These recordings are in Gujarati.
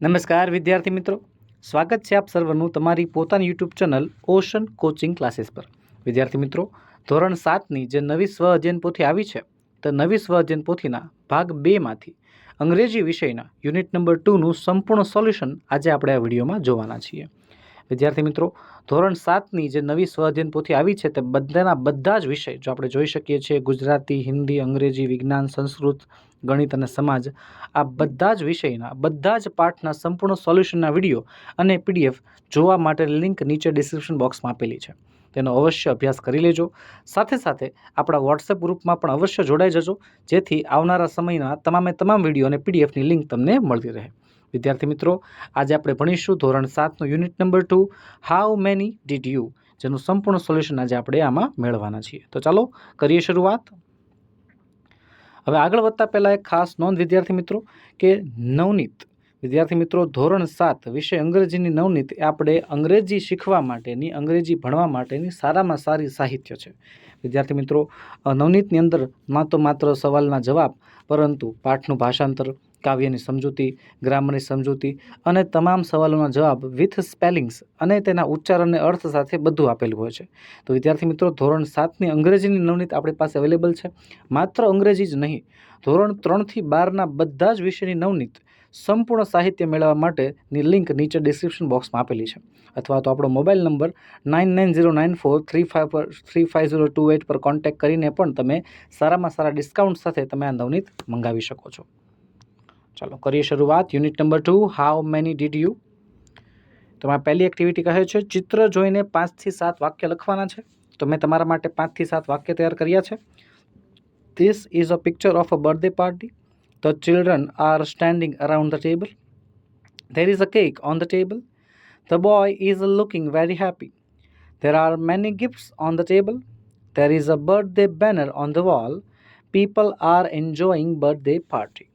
નમસ્કાર, વિદ્યાર્થી મિત્રો. સ્વાગત છે આપ સર્વનું તમારી પોતાની YouTube channel ocean coaching classes પર. વિદ્યાર્થી મિત્રો, ધોરણ સાતની જે નવી સ્વ અધ્યયન પોથી આવી છે, તો નવી સ્વ અધ્યયન પોથીના ભાગ બેમાંથી અંગ્રેજી વિષયના યુનિટ નંબર ટુનું સંપૂર્ણ સોલ્યુશન આજે આપણે આ વિડીયોમાં જોવાના છીએ. વિદ્યાર્થી મિત્રો, ધોરણ સાતની જે નવી સ્વાધ્યન પોથી આવી છે તે બધાના બધા જ વિષય જો આપણે જોઈ શકીએ છીએ, ગુજરાતી, હિન્દી, અંગ્રેજી, વિજ્ઞાન, સંસ્કૃત, ગણિત અને સમાજ, આ બધા જ વિષયના, બધા જ પાઠના સંપૂર્ણ સોલ્યુશનના વીડિયો અને પીડીએફ જોવા માટે લિંક નીચે ડિસ્ક્રિપ્શન બોક્સમાં આપેલી છે. તેનો અવશ્ય અભ્યાસ કરી લેજો. સાથે સાથે આપણા વોટ્સએપ ગ્રુપમાં પણ અવશ્ય જોડાઈ જજો, જેથી આવનારા સમયના તમામે તમામ વીડિયો અને પીડીએફની લિંક તમને મળતી રહે. વિદ્યાર્થી મિત્રો, આજે આપણે ભણીશું ધોરણ સાતનું unit number two how many did you જેનું સંપૂર્ણ સોલ્યુશન આજે આપણે આમાં મેળવવાના છીએ. તો ચાલો કરીએ શરૂઆત. હવે આગળ વધતા પહેલાં એક ખાસ નોંધ વિદ્યાર્થી મિત્રો, કે નવનીત. વિદ્યાર્થી મિત્રો, ધોરણ સાત વિષય અંગ્રેજીની નવનીત એ આપણે અંગ્રેજી શીખવા માટેની, અંગ્રેજી ભણવા માટેની સારામાં સારી સાહિત્ય છે. વિદ્યાર્થી મિત્રો નવનીતની અંદરમાં તો માત્ર સવાલના જવાબ, પરંતુ પાઠનું ભાષાંતર કાવ્યની સમજૂતી ગ્રામરની સમજૂતી અને તમામ સવાલોના જવાબ વિથ સ્પેલિંગ્સ અને તેના ઉચ્ચાર અને અર્થ સાથે બધું આપેલું હોય છે. તો વિદ્યાર્થી મિત્રો, ધોરણ સાતની અંગ્રેજીની નવનીત આપણી પાસે અવેલેબલ છે. માત્ર અંગ્રેજી જ નહીં, ધોરણ ત્રણથી બારના બધા જ વિષયની નવનીત સંપૂર્ણ સાહિત્ય મેળવવા માટેની લિંક નીચે ડિસ્ક્રિપ્શન બોક્સમાં આપેલી છે. અથવા તો આપણો mobile number nine nine zero nine four three five પર three five zero two eight પર કોન્ટેક્ટ કરીને પણ તમે સારામાં સારા ડિસ્કાઉન્ટ સાથે તમે આ નવનીત મંગાવી શકો છો. ચાલો કરીએ શરૂઆત unit number two how many did you તો આ પહેલી એક્ટિવિટી કહે છે ચિત્ર જોઈને પાંચથી સાત વાક્ય લખવાના છે તો મેં તમારા માટે પાંચથી સાત વાક્ય તૈયાર કર્યા છે this is a picture of a birthday party the children are standing around the table there is a cake on the table the boy is looking very happy there are many gifts on the table there is a birthday banner on the wall people are enjoying birthday party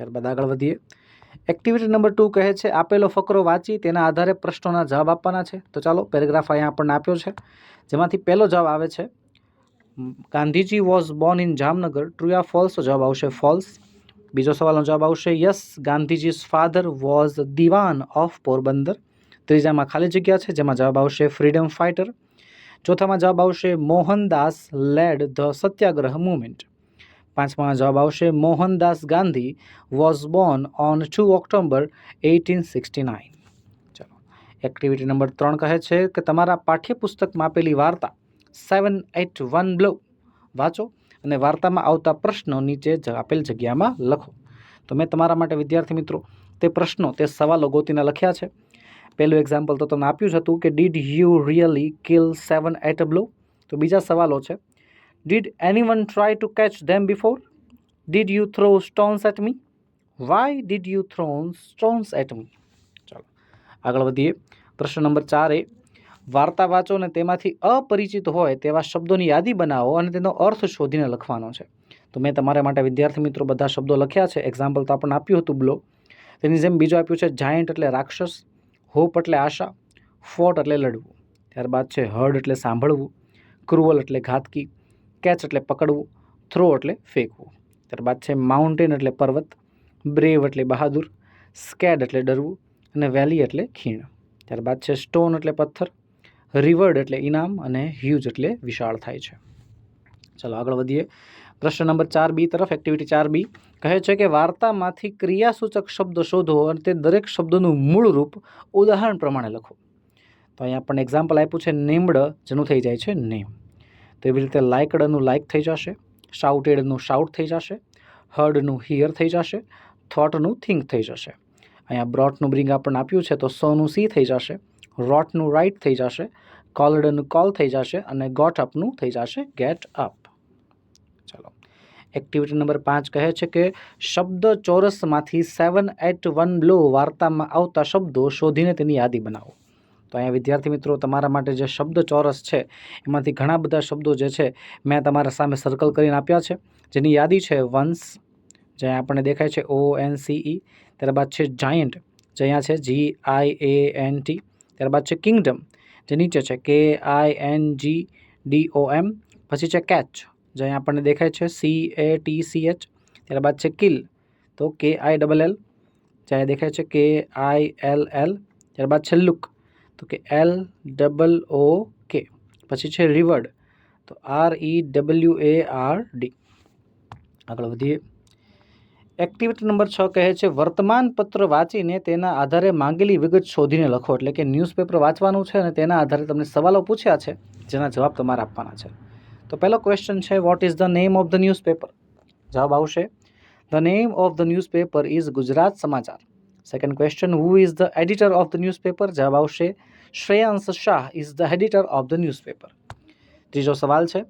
ત્યારબાદ આગળ વધીએ. એક્ટિવિટી નંબર ટુ કહે છે, આપેલો ફકરો વાંચી, તેના આધારે પ્રશ્નોના જવાબ આપવાના છે. તો ચાલો પેરેગ્રાફ અહીંયા આપણને આપ્યો છે. જેમાંથી પહેલો જવાબ આવે છે, Gandhiji was born in Jamnagar. True yeah false જવાબ આવશે ફોલ્સ બીજો સવાલનો જવાબ આવશે yes Gandhiji's father was Diwan of Porbandar. ત્રીજામાં ખાલી જગ્યા છે, જેમાં જવાબ આવશે ફ્રીડમ ફાઇટર ચોથામાં જવાબ આવશે, Mohandas led the Satyagraha movement પાંચમાં જવાબ આવશે. Mohandas Gandhi was born on two October eighteen sixty nine ચાલો એક્ટિવિટી નંબર ત્રણ કહે છે કે તમારા પાઠ્યપુસ્તકમાં આપેલી વાર્તા સેવન એટ વન બ્લો વાંચો અને વાર્તામાં આવતા પ્રશ્નો નીચે આપેલ જગ્યામાં લખો. તો મેં તમારા માટે, વિદ્યાર્થી મિત્રો, તે પ્રશ્નો, તે સવાલો ગોતીને લખ્યા છે. પહેલું એક્ઝામ્પલ તો તમને આપ્યું જ હતું કે did you really kill seven at a blow તો બીજા સવાલો છે did anyone try try to catch before? Did did you throw stones at me why did you throw stones at me ચાલો. આગળ વધીએ. પ્રશ્ન નંબર ચાર. એ વાર્તા વાંચો અને તેમાંથી અપરિચિત હોય તેવા શબ્દોની યાદી બનાવો અને તેનો અર્થ શોધીને લખવાનો છે. તો મેં તમારા માટે વિદ્યાર્થી મિત્રો બધા શબ્દો લખ્યા છે. એક્ઝામ્પલ તો આપણને આપ્યું હતું બ્લો તેની જેમ બીજું આપ્યું છે જાયન્ટ એટલે રાક્ષસ હોપ એટલે આશા ફોટ એટલે લડવું. ત્યારબાદ છે હર્ડ એટલે સાંભળવું ક્રુઅલ એટલે ઘાતકી. કેચ એટલે પકડવું થ્રો એટલે ફેંકવું. ત્યારબાદ છે માઉન્ટેન એટલે પર્વત બ્રેવ એટલે બહાદુર સ્કેડ એટલે ડરવું અને વેલી એટલે ખીણ. ત્યારબાદ છે સ્ટોન એટલે પથ્થર રિવર્ડ એટલે ઇનામ અને હ્યુજ એટલે વિશાળ થાય છે. ચાલો આગળ વધીએ. પ્રશ્ન નંબર ચાર બી તરફ એક્ટિવિટી ચાર બી. કહે છે કે વાર્તામાંથી ક્રિયાસૂચક શબ્દો શોધો અને તે દરેક શબ્દોનું મૂળ રૂપ ઉદાહરણ પ્રમાણે લખો. તો અહીંયા આપણને એક્ઝામ્પલ આપ્યું છે, નેમડ જેનું થઈ જાય છે, નેમ તો એવી રીતે લાઇકડનું લાઇક થઈ જશે શાઉટેડનું શાઉટ થઈ જશે હર્ડનું હિયર થઈ જશે થોટનું થિંક થઈ જશે. અહીંયા બ્રોટનું બ્રિંગ આપણને આપ્યું છે તો સોનું સી થઈ જશે રોટનું રાઇટ થઈ જશે કોલડનું કોલ થઈ જશે અને ગોટ અપનું થઈ જશે ગેટ અપ ચાલો. એક્ટિવિટી નંબર પાંચ કહે છે કે શબ્દ ચોરસમાંથી સેવન એટ વન બ્લો વાર્તામાં આવતા શબ્દો શોધીને તેની યાદી બનાવો. તો અહીંયા વિદ્યાર્થી મિત્રો, તમારા માટે જે શબ્દ ચોરસ છે, એમાંથી ઘણા બધા શબ્દો જે છે, મેં તમારા સામે સર્કલ કરીને આપ્યા છે. જેની યાદી છે વંશ જે આપણને દેખાય છે ઓ એન સી ઈ ત્યારબાદ છે જાયન્ટ જે અહીંયા છે જી આઈ એ એન ટી ત્યારબાદ છે કિંગડમ જે નીચે છે કે I N G D O એમ પછી છે કેચ જે અહીંયા આપણને દેખાય છે C A T C H ત્યારબાદ છે કિલ તો કે આઈ ડબલ એલ જે દેખાય છે કે આઈ એલ એલ ત્યારબાદ છે લુક તો કે એલ ડબલ ઓ કે પછી છે રિવર્ડ તો R E W A R D આગળ વધીએ. એક્ટિવિટી નંબર છ કહે છે વર્તમાન પત્ર વાંચીને તેના આધારે માંગેલી વિગત શોધીને લખો. એટલે કે ન્યૂઝપેપર વાંચવાનું છે અને તેના આધારે તમને સવાલો પૂછ્યા છે, જેના જવાબ તમારે આપવાના છે. તો પહેલો ક્વેશ્ચન છે what is the name of the newspaper જવાબ આવશે the name of the newspaper is Gujarat Samachar second question who is the editor of the newspaper જવાબ આવશે Shreyansh Shah is the editor of the newspaper ત્રીજો સવાલ છે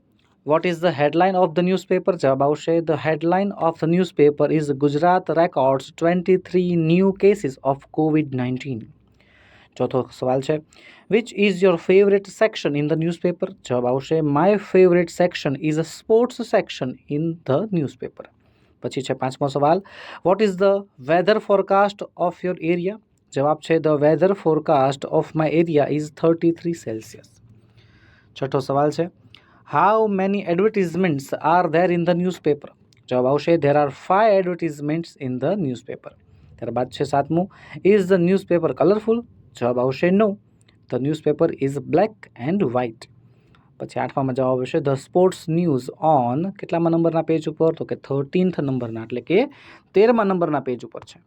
what is the headline of the newspaper જવાબ આવશે the headline of the newspaper is Gujarat records twenty three new cases of covid nineteen ચોથો સવાલ છે which is your favourite section in the newspaper જવાબ આવશે my favourite section is a sports section in the newspaper પછી છે પાંચમો સવાલ. What is the weather forecast of your area જવાબ છે the weather forecast of my area is thirty three celsius છઠ્ઠો સવાલ છે how many advertisements are there in the newspaper જવાબ આવશે there are five advertisements in the newspaper ત્યારબાદ છે સાતમું ઇઝ ધ ન્યૂઝપેપર કલરફુલ જવાબ આવશે no the newspaper is black and white પછી આઠમામાં જવાબ આવશે ધ સ્પોર્ટ્સ ન્યૂઝ ઓન કેટલામાં નંબરના પેજ ઉપર? તો કે થર્ટીન્થ નંબરના, એટલે કે તેરમા નંબરના પેજ ઉપર છે.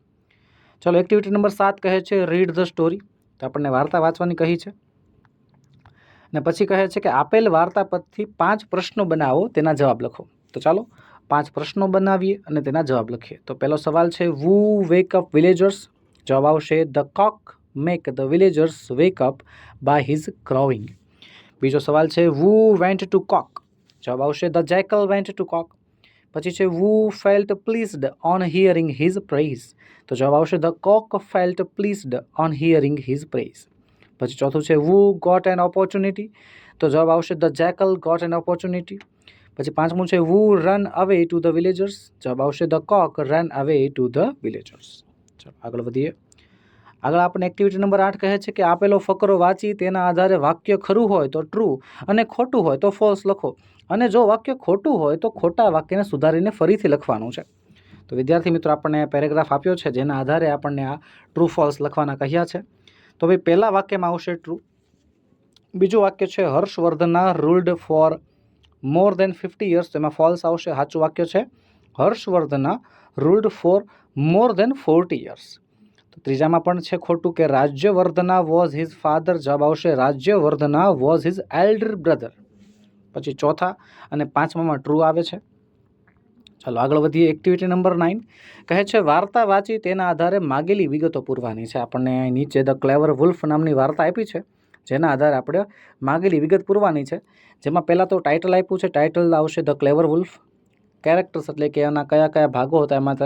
ચલો એક્ટિવિટી નંબર સાત કહે છે રીડ ધ સ્ટોરી તો આપણને વાર્તા વાંચવાની કહી છે. ને પછી કહે છે કે, આપેલ વાર્તા પરથી પાંચ પ્રશ્નો બનાવો, તેના જવાબ લખો. તો ચાલો, પાંચ પ્રશ્નો બનાવીએ અને તેના જવાબ લખીએ. તો પહેલો સવાલ છે વુ વેક અપ વિલેજર્સ જવાબ આવશે the cock make the villagers wake up by his crowing બીજો સવાલ છે વુ વેન્ટ ટુ કોક જવાબ આવશે the jackal went to cock પછી છે who felt pleased on hearing his praise તો જવાબ આવશે the cock felt pleased on hearing his praise પછી ચોથું છે વુ ગોટ એન ઓપોર્ચ્યુનિટી તો જવાબ આવશે the jackal got an opportunity પછી પાંચમું છે who run away to the villagers જવાબ આવશે the cock run away to the villagers ચાલો આગળ વધીએ. આગળ આપણને એક્ટિવિટી નંબર આઠ કહે છે કે આપેલો ફકરો વાંચી, તેના આધારે વાક્ય ખરું હોય તો ટ્રુ અને ખોટું હોય તો ફોલ્સ લખો. અને જો વાક્ય ખોટું હોય તો ખોટા વાક્યને સુધારીને ફરીથી લખવાનું છે. તો વિદ્યાર્થી મિત્રો, આપણને પેરેગ્રાફ આપ્યો છે જેના આધારે આપણને આ ટ્રુ ફોલ્સ લખવાના કહ્યા છે. તો ભાઈ, પહેલાં વાક્યમાં આવશે ટ્રુ બીજું વાક્ય છે Harshavardhana ruled for more than fifty years તેમાં ફોલ્સ આવશે, સાચું વાક્ય છે Harshavardhana ruled for more than forty years તો ત્રીજામાં પણ છે ખોટું કે રાજ્યવર્ધના વોઝ હિઝ ફાધર જવાબ આવશે Rajyavardhana was his elder brother પછી ચોથા અને પાંચમામાં ટ્રુ આવે છે. ચાલો આગળ વધીએ એક્ટિવિટી નંબર નાઇન કહે છે, વાર્તા વાંચી તેના આધારે માગેલી વિગતો પૂરવાની છે. આપણને નીચે ધ ક્લેવર વુલ્ફ નામની વાર્તા આપી છે, જેના આધારે આપણે માગેલી વિગત પૂરવાની છે. જેમાં પહેલાં તો ટાઇટલ આપ્યું છે ટાઇટલ આવશે ધ ક્લેવર વુલ્ફ કેરેક્ટર્સ એટલે કે એના કયા કયા ભાગો હતા, એમાં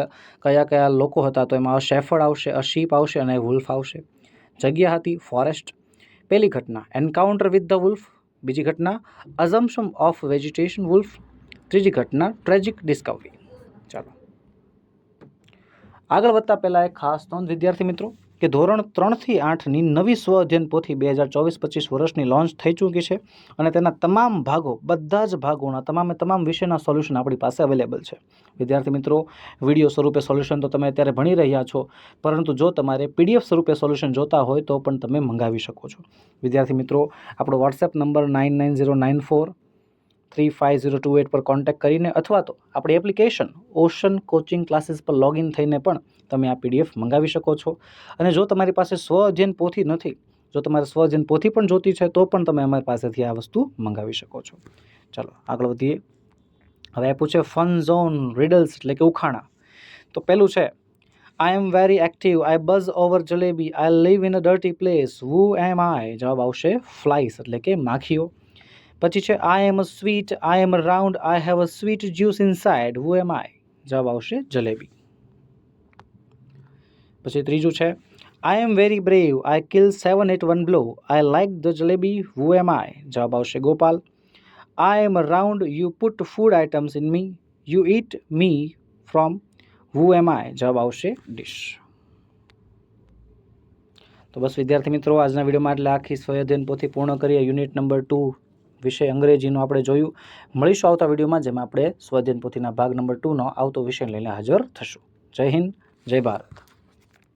કયા કયા લોકો હતા, તો એમાં શેફર્ડ આવશે, અ શીપ આવશે અને વુલ્ફ આવશે. જગ્યા હતી ફોરેસ્ટ. પહેલી ઘટના, એન્કાઉન્ટર વિથ ધ વુલ્ફ. બીજી ઘટના અઝમ્પશન ઓફ વેજીટેશન વુલ્ફ. ત્રીજી ઘટના, ટ્રેજિક ડિસ્કવરી. ચાલો. આગળ વધતા પહેલાં એક ખાસ નોંધ, વિદ્યાર્થી મિત્રો. કે ધોરણ ત્રણથી આઠની નવી સ્વ અધ્યયન પોથી બે હજાર ચોવીસ પચીસ વર્ષની લોન્ચ થઈ ચૂકી છે અને તેના તમામ ભાગો, બધા જ ભાગોના તમામે તમામ વિષયના સોલ્યુશન આપણી પાસે અવેલેબલ છે. વિદ્યાર્થી મિત્રો વીડિયો સ્વરૂપે સોલ્યુશન તો તમે અત્યારે ભણી રહ્યા છો, પરંતુ જો તમારે પીડીએફ સ્વરૂપે સોલ્યુશન જોતા હોય તો પણ તમે મંગાવી શકો છો. વિદ્યાર્થી મિત્રો, આપણો WhatsApp number nine nine zero nine four three five zero two eight પર કોન્ટેક્ટ કરીને અથવા તો આપણી એપ્લિકેશન ઓશન કોચિંગ ક્લાસીસ પર લોગિન થઈને પણ તમે આ પીડીએફ મંગાવી શકો છો. અને જો તમારી પાસે સ્વ અધ્યયન પોથી નથી, જો તમારે સ્વ અધ્યયન પોથી પણ જોતી છે, તો પણ તમે અમારી પાસેથી આ વસ્તુ મંગાવી શકો છો. ચાલો, આગળ વધીએ. હવે આપ્યું છે ફન ઝોન રિડલ્સ એટલે કે ઉખાણા. તો પહેલું છે I am very active I buzz over jalebi I live in a dirty place who am I જવાબ આવશે ફ્લાઇસ એટલે કે માખીઓ. પછી છે I am a sweet I am round I have a sweet juice inside who am I જવાબ આવશે, જલેબી. પછી ત્રીજું છે I am very brave I kill seven at one blow I like the jalebi. Who am I જવાબ આવશે, Gopal. I am round you put food items in me you eat me from who am I જવાબ આવશે ડિશ તો બસ, વિદ્યાર્થી મિત્રો, આજના વિડીયોમાં એટલે આખી સ્વયધ્યન પોથી પૂર્ણ કરીએ. યુનિટ નંબર ટુ વિષય અંગ્રેજીનો આપણે જોયું. મળીશું આવતા વિડીયોમાં, જેમાં આપણે સ્વધ્યન પોથીના ભાગ નંબર ટુનો આવતો વિષય લઈને હાજર થશું. જય હિન્દ, જય ભારત.